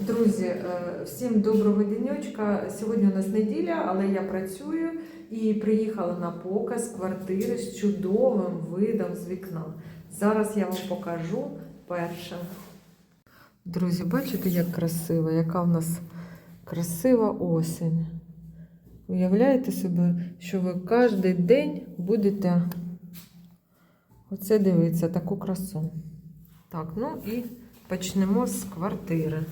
Друзі, е, всім доброго денечка. Сьогодні у нас неділя, але я працюю і приїхала на показ квартири з чудовим видом з вікна. Зараз я вам покажу перше. Друзі, бачите, як красиво, яка в нас красива осінь. Уявляєте собі, що ви кожен день будете оце дивитися, таку красу. Так, ну і почнемо з квартири.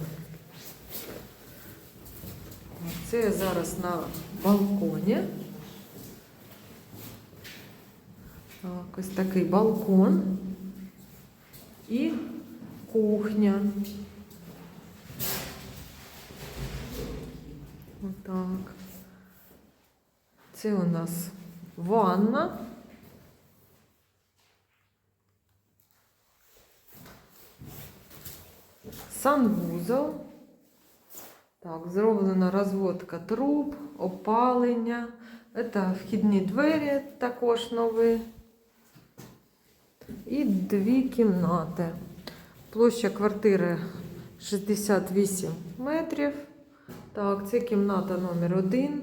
Це я зараз на балконі. Так, ось такий балкон і кухня. Отак. Це у нас ванна. Санвузол. Так, зроблена розводка труб, опалення. Це вхідні двері також нові. І дві кімнати. Площа квартири 68 метрів. Так, це кімната номер один.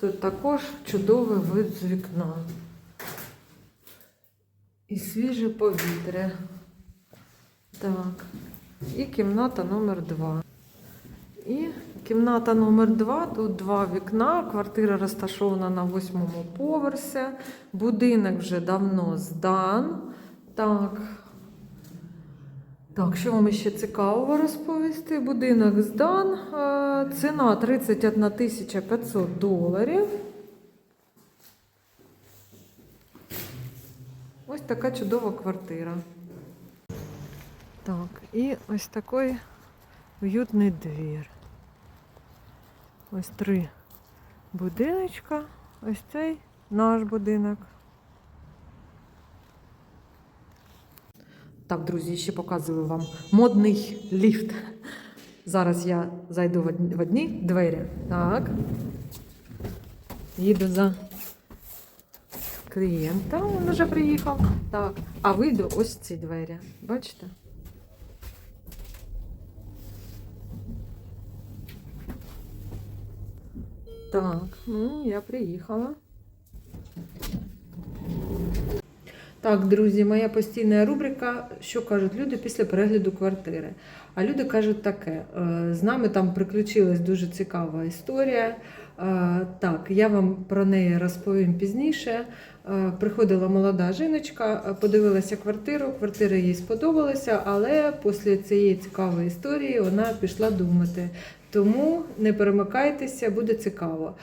Тут також чудовий вид з вікна. І свіже повітря. Так. І кімната номер 2. І кімната номер 2. Тут два вікна. Квартира розташована на восьмому поверсі. Будинок вже давно здан. Так. Так, що вам ще цікавого розповісти? Будинок здан. Е, Ціна 31 500 доларів. Ось така чудова квартира. Так, і ось такий уютний двір. Ось три будиночка. Ось цей наш будинок. Так, друзі, ще показую вам модний ліфт. Зараз я зайду в одні, двері. Так. Їду за клієнтом, він вже приїхав. Так. А вийду ось ці двері. Бачите? Так, ну я приїхала. Так, друзі, моя постійна рубрика, що кажуть люди після перегляду квартири. А люди кажуть таке: е, з нами там приключилась дуже цікава історія. Е, Так, я вам про неї розповім пізніше. Е, Приходила молода жіночка, подивилася квартиру, квартира їй сподобалася, але після цієї цікавої історії вона пішла думати. Тому не перемикайтеся, буде цікаво.